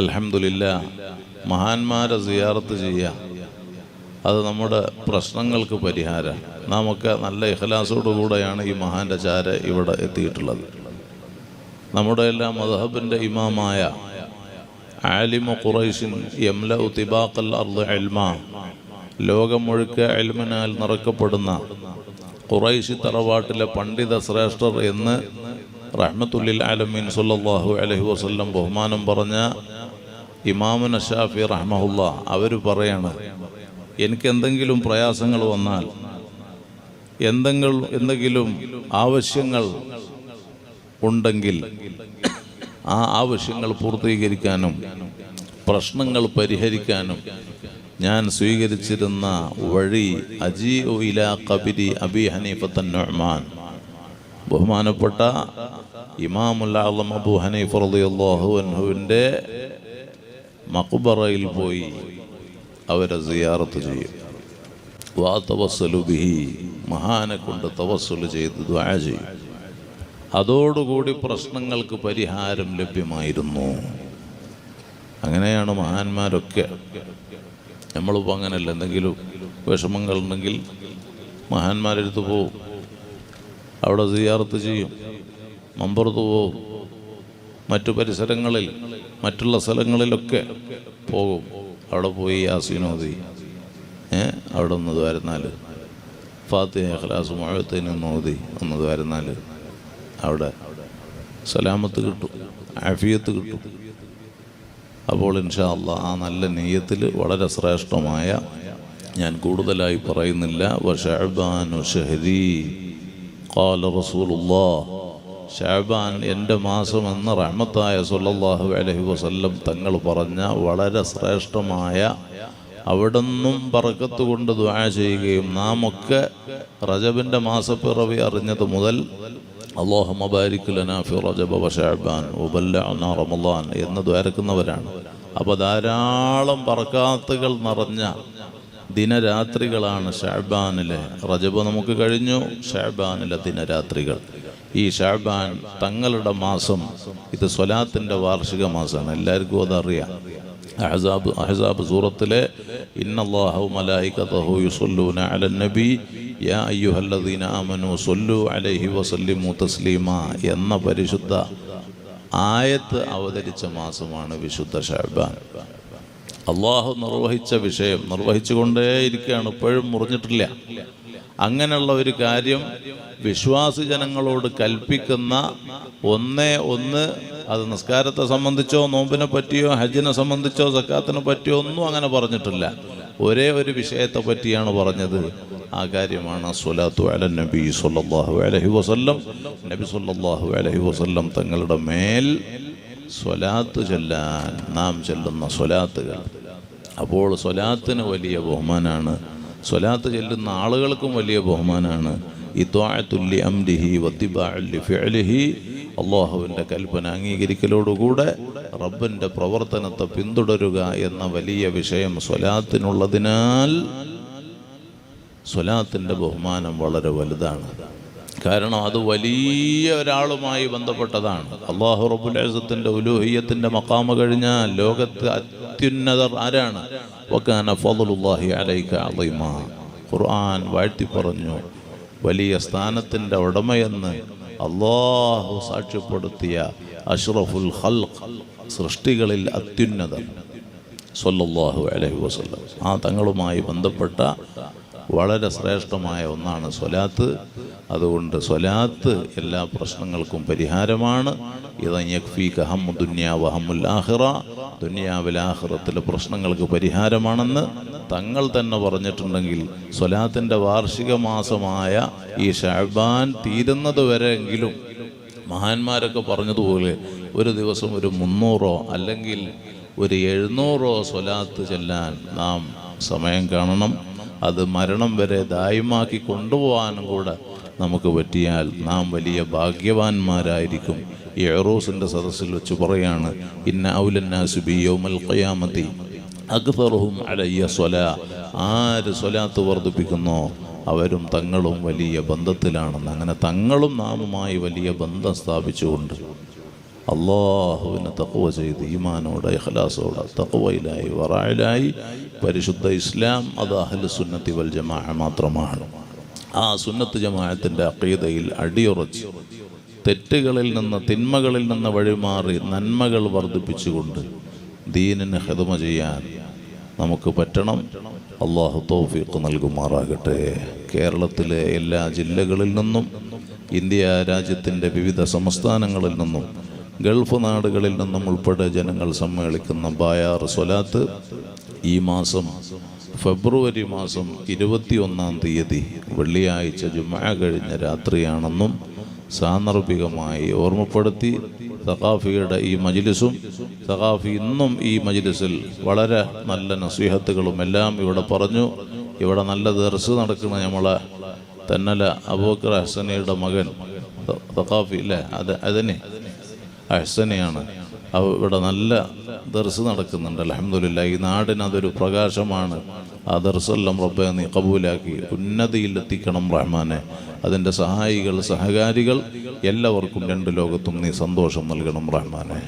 അലഹമില്ല മഹാന്മാരെ സിയാറത്ത് ചെയ്യുക അത് നമ്മുടെ പ്രശ്നങ്ങൾക്ക് പരിഹാരം. നമുക്ക് നല്ല ഇഖലാസോടുകൂടെയാണ് ഈ മഹാന്റെ ചാര ഇവിടെ എത്തിയിട്ടുള്ളത്. നമ്മുടെ എല്ലാ മദഹബിന്റെ ഇമാമായ ആലിമു ഖുറൈഷിൻ യംല തിബാഖൽ അർദ് എൽമ ലോകം മുഴുക്ക അൽമനാൽ നിറക്കപ്പെടുന്ന ഖുറൈശി തറവാട്ടിലെ പണ്ഡിത ശ്രേഷ്ഠർ എന്ന് റഹ്മത്തുല്ലിൽ ആലമീൻ സുല്ലാഹു അലഹി വസ്ല്ലം ബഹുമാനം പറഞ്ഞ ഇമാമുന നഷാഫി റഹ്മഹുല്ല അവർ പറയാണ് എനിക്ക് എന്തെങ്കിലും പ്രയാസങ്ങൾ വന്നാൽ എന്തെങ്കിലും എന്തെങ്കിലും ആവശ്യങ്ങൾ ഉണ്ടെങ്കിൽ ആ ആവശ്യങ്ങൾ പൂർത്തീകരിക്കാനും പ്രശ്നങ്ങൾ പരിഹരിക്കാനും ഞാൻ സ്വീകരിച്ചിരുന്ന വഴി അജി ഇല കബിരി അബി ഹനീഫത്തൻ നൊഹ്മാൻ ബഹുമാനപ്പെട്ട ഇമാമുല്ലാ അബു ഹനീഫ് റളിയല്ലാഹു മക്ബറയിൽ പോയി അവരെ സിയാറത്ത് ചെയ്യും. വാ തവസ്സലു ബിഹി മഹാനെ കൊണ്ട് തവസ്സുൽ ചെയ്ത് ദ്വാ ചെയ്യും. അതോടുകൂടി പ്രശ്നങ്ങൾക്ക് പരിഹാരം ലഭ്യമായിരുന്നു. അങ്ങനെയാണ് മഹാന്മാരൊക്കെ. നമ്മളിപ്പോൾ അങ്ങനെയല്ല എന്തെങ്കിലും വിഷമങ്ങൾ ഉണ്ടെങ്കിൽ മഹാന്മാരെടുത്ത് പോവും. അവിടെ സിയാറത്ത് ചെയ്യും. മമ്പുറത്ത് പോവും. മറ്റു പരിസരങ്ങളിൽ മറ്റുള്ള സ്ഥലങ്ങളിലൊക്കെ പോകും. അവിടെ പോയി യാസീനോദി അവിടെ ഒന്ന് വരുന്നാൽ ഫാത്തിഹ ഖലാസ് മുഴത്തിന് നോതി ഒന്ന് വരുന്നാൽ അവിടെ സലാമത്ത് കിട്ടും. ആഫിയത്ത് കിട്ടും. അപ്പോൾ ഇൻഷാ അള്ളാ ആ നല്ല നെയ്യത്തിൽ വളരെ ശ്രേഷ്ഠമായ ഞാൻ കൂടുതലായി പറയുന്നില്ല. വഷഅബാനു ഷഹരി. ഖാല റസൂലുള്ളാ ഷാബാൻ എന്റെ മാസം എന്ന റഹ്മത്തായ സല്ലല്ലാഹു അലൈഹി വസല്ലം തങ്ങൾ പറഞ്ഞ വളരെ ശ്രേഷ്ഠമായ അവിടുന്നും പറക്കത്ത് കൊണ്ട് ദ്വാ ചെയ്യുകയും നാം ഒക്കെ റജബിന്റെ മാസപ്പിറവി അറിഞ്ഞത് മുതൽ അള്ളാഹു മബാരിക്കുലനാഫി റജബ വ ഷഅബാൻ വബല്ലഅനാ റമളാൻ എന്ന് ദ്വാരക്കുന്നവരാണ്. അപ്പോൾ ധാരാളം പറക്കാത്തുകൾ നിറഞ്ഞ ദിനരാത്രികളാണ് ഷാബാനിലെ റജബ് നമുക്ക് കഴിഞ്ഞു ഷാബാനിലെ ദിനരാത്രികൾ. ഈ ഷാബാൻ തങ്ങളുടെ മാസം ഇത് സ്വലാത്തിന്റെ വാർഷിക മാസമാണ്. എല്ലാവർക്കും അതറിയാം. അഹസാബ് അഹസാബ് സൂറത്തിലെ ഇന്നല്ലാഹു മലായികതഹു യുസല്ലൂന അലൻ നബി യാ അയ്യുഹല്ലദീന ആമനു സല്ലു അലൈഹി വസല്ലിമു തസ്ലീമ എന്ന പരിശുദ്ധ ആയത്ത് അവതരിച്ച മാസമാണ് വിശുദ്ധ ഷാബാൻ. അള്ളാഹു നിർവഹിച്ച വിഷയം നിർവഹിച്ചുകൊണ്ടേയിരിക്കുകയാണ്. ഇപ്പോഴും മുറിഞ്ഞിട്ടില്ല. അങ്ങനെയുള്ള ഒരു കാര്യം വിശ്വാസി ജനങ്ങളോട് കൽപ്പിക്കുന്ന ഒന്നേ ഒന്ന് അത് നിസ്കാരത്തെ സംബന്ധിച്ചോ നോമ്പിനെ പറ്റിയോ ഹജ്ജിനെ സംബന്ധിച്ചോ സക്കാത്തിനെ പറ്റിയോ ഒന്നും അങ്ങനെ പറഞ്ഞിട്ടില്ല. ഒരേ ഒരു വിഷയത്തെ പറ്റിയാണ് പറഞ്ഞത്. ആ കാര്യമാണ് സ്വലാത്തു അല നബി സുല്ലാഹു അലഹി വസല്ലം. നബി സുല്ലാഹു അലഹി വസല്ലം തങ്ങളുടെ മേൽ സ്വലാത്ത് ചൊല്ലാൻ നാം ചെല്ലുന്ന സ്വലാത്തുകൾ. അപ്പോൾ സ്വലാത്തിന് വലിയ ബഹുമാനാണ്. സ്വലാത്ത് ചെല്ലുന്ന ആളുകൾക്കും വലിയ ബഹുമാനാണ്. ഇത്വാഴത്തുല്ലി അംലിഹി വത്തിബാഅല്ലി ഫിഅലിഹി. അള്ളാഹുവിന്റെ കൽപ്പന അംഗീകരിക്കലോടുകൂടെ റബ്ബിന്റെ പ്രവർത്തനത്തെ പിന്തുടരുക എന്ന വലിയ വിഷയം സ്വലാത്തിനുള്ളതിനാൽ സ്വലാത്തിന്റെ ബഹുമാനം വളരെ വലുതാണ്. കാരണം അത് വലിയ ഒരാളുമായി ബന്ധപ്പെട്ടതാണ്. അള്ളാഹു റബുലേസത്തിന്റെ ഉലൂഹിയത്തിന്റെ മക്കാമ കഴിഞ്ഞാൽ ലോകത്ത് അത്യുന്നതർ ആരാണ്? ഖുർആൻ വാഴ്ത്തി പറഞ്ഞു വലിയ സ്ഥാനത്തിന്റെ ഉടമയെന്ന് അള്ളാഹു സാക്ഷ്യപ്പെടുത്തിയ അഷ്റഫുൽ ഖൽഖ് സൃഷ്ടികളിൽ അത്യുന്നതൻ സൊല്ലാഹു അലൈഹി വസ്ലം ആ തങ്ങളുമായി ബന്ധപ്പെട്ട വളരെ ശ്രേഷ്ഠമായ ഒന്നാണ് സ്വലാത്ത്. അതുകൊണ്ട് സ്വലാത്ത് എല്ലാ പ്രശ്നങ്ങൾക്കും പരിഹാരമാണ്. ദുന്യാവിലാഹ്റത്തിലെ പ്രശ്നങ്ങൾക്ക് പരിഹാരമാണെന്ന് തങ്ങൾ തന്നെ പറഞ്ഞിട്ടുണ്ടെങ്കിൽ സ്വലാത്തിന്റെ വാർഷിക മാസമായ ഈ ഷാബാൻ തീരുന്നത് വരെയെങ്കിലും മഹാന്മാരൊക്കെ പറഞ്ഞതുപോലെ ഒരു ദിവസം ഒരു മുന്നൂറോ അല്ലെങ്കിൽ ഒരു എഴുന്നൂറോ സ്വലാത്ത് ചെല്ലാൻ നാം സമയം കാണണം. അത് മരണം വരെ ദായമാക്കി കൊണ്ടുപോകാനും കൂടെ നമുക്ക് പറ്റിയാൽ നാം വലിയ ഭാഗ്യവാന്മാരായിരിക്കും. ഈ എറോസിന്റെ സദസ്സിൽ വെച്ച് പറയാണ് ഇന്ന ഔലന്നാസുബി യൗമൽ ഖയാമത്തി അക്തറുഹും അലയ്യ സ്വല. ആര് സ്വലാത്ത് വർദ്ധിപ്പിക്കുന്നോ അവരും തങ്ങളും വലിയ ബന്ധത്തിലാണെന്ന്. അങ്ങനെ തങ്ങളും നാമുമായി വലിയ ബന്ധം സ്ഥാപിച്ചുകൊണ്ട് അള്ളാഹുവിനെ തക്കുവ ചെയ്ത് ഈമാനോടെ ഇഖലാസോടെ തക്കുവയിലായി വറായിലായി പരിശുദ്ധ ഇസ്ലാം അത് അഹ്ലുസുന്നത്തി വൽ ജമാഅ മാത്രമാണ്. ആ സുന്നത്ത് ജമാഅത്തിന്റെ അക്കീതയിൽ അടിയുറച്ച് തെറ്റുകളിൽ നിന്ന് തിന്മകളിൽ നിന്ന് വഴിമാറി നന്മകൾ വർദ്ധിപ്പിച്ചുകൊണ്ട് ദീനിന് ഹിതമ ചെയ്യാൻ നമുക്ക് പറ്റണം. അള്ളാഹു തോഫീക്ക് നൽകുമാറാകട്ടെ. കേരളത്തിലെ എല്ലാ ജില്ലകളിൽ നിന്നും ഇന്ത്യ രാജ്യത്തിന്റെ വിവിധ സംസ്ഥാനങ്ങളിൽ നിന്നും ഗൾഫ് നാടുകളിൽ നിന്നും ഉൾപ്പെടെ ജനങ്ങൾ സമ്മേളിക്കുന്ന ബായാർ സ്വലാത്ത് ഈ മാസം ഫെബ്രുവരി മാസം ഇരുപത്തിയൊന്നാം തീയതി വെള്ളിയാഴ്ച ജുമ കഴിഞ്ഞ രാത്രിയാണെന്നും സാന്ദർഭികമായി ഓർമ്മപ്പെടുത്തി സഖാഫിയുടെ ഈ മജിലിസും സഖാഫി ഇന്നും ഈ മജിലിസിൽ വളരെ നല്ല നസീഹത്തുകളും എല്ലാം ഇവിടെ പറഞ്ഞു. ഇവിടെ നല്ല ദർസ് നടക്കുന്ന നമ്മളെ തന്നല അബൂക്കർ ഹസനയുടെ മകൻ സഖാഫി അല്ലേ അത് അതിനെ അഹ്സനയാണ്. ഇവിടെ നല്ല ദർസ് നടക്കുന്നുണ്ട്. അലഹമില്ല ഈ നാടിന് അതൊരു പ്രകാശമാണ്. ആ ദർസെല്ലാം റബ്ബെ നീ കബൂലാക്കി. ഉന്നതിയിലെത്തിക്കണം റഹ്മാനെ. അതിന്റെ സഹായികൾ സഹകാരികൾ എല്ലാവർക്കും രണ്ട് ലോകത്തും നീ സന്തോഷം നൽകണം റഹ്മാനെ.